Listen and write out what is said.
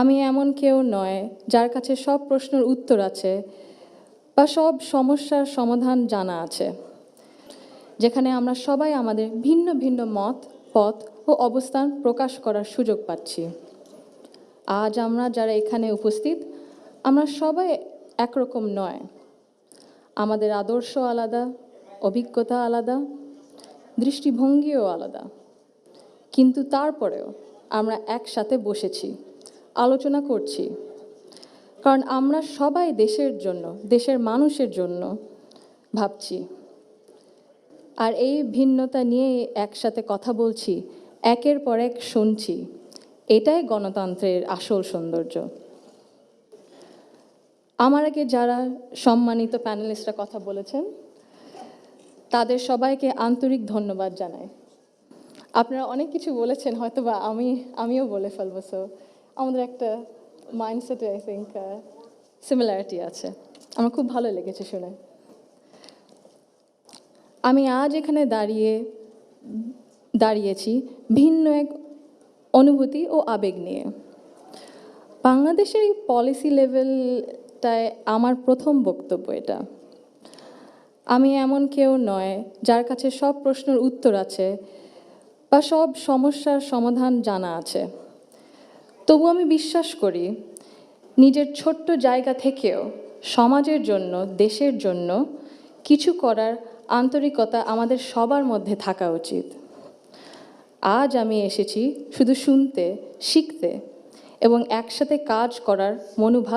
আমি এমন কেউ নয় যার কাছে সব প্রশ্নের উত্তর আছে বা সব সমস্যার সমাধান জানা আছে, যেখানে আমরা সবাই আমাদের ভিন্ন ভিন্ন মত, পথ ও অবস্থান প্রকাশ করার সুযোগ পাচ্ছি। আজ আমরা যারা এখানে উপস্থিত, আমরা সবাই একরকম নয়। আমাদের আদর্শ আলাদা, অভিজ্ঞতা আলাদা, দৃষ্টিভঙ্গিও আলাদা। কিন্তু তারপরেও আমরা একসাথে বসেছি। আলোচনা করছি। কারণ আমরা সবাই দেশের জন্য, দেশের মানুষের জন্য ভাবছি। আর এই ভিন্নতা নিয়ে একসাথে কথা বলছি, একের পর এক শুনছি। এটাই গণতন্ত্রের আসল সৌন্দর্য। আমার আগে যারা সম্মানিত প্যানেলিস্টরা কথা বলেছেন, তাদের সবাইকে আন্তরিক ধন্যবাদ জানাই। আপনারা অনেক কিছু বলেছেন হয়তো বা আমি, আমিও বলে ফেলব সো আমাদের একটা মাইন্ডসেটে আই থিঙ্ক সিমিলারিটি আছে। আমার খুব ভালো লেগেছে শুনে। আমি আজ এখানে দাঁড়িয়ে, দাঁড়িয়েছি ভিন্ন এক অনুভূতি ও আবেগ নিয়ে। বাংলাদেশের এই পলিসি লেভেলটায় আমার প্রথম বক্তব্য এটা। আমি এমন কেউ নয় যার কাছে সব প্রশ্নের উত্তর আছে বা সব সমস্যার সমাধান জানা আছে। তবু আমি বিশ্বাস করি, নিজের ছোট্ট জায়গা থেকেও সমাজের জন্য, দেশের জন্য কিছু করার আন্তরিকতা আমাদের সবার মধ্যে থাকা উচিত। আজ আমি এসেছি শুধু শুনতে, শিখতে এবং একসাথে কাজ করার মনোভাব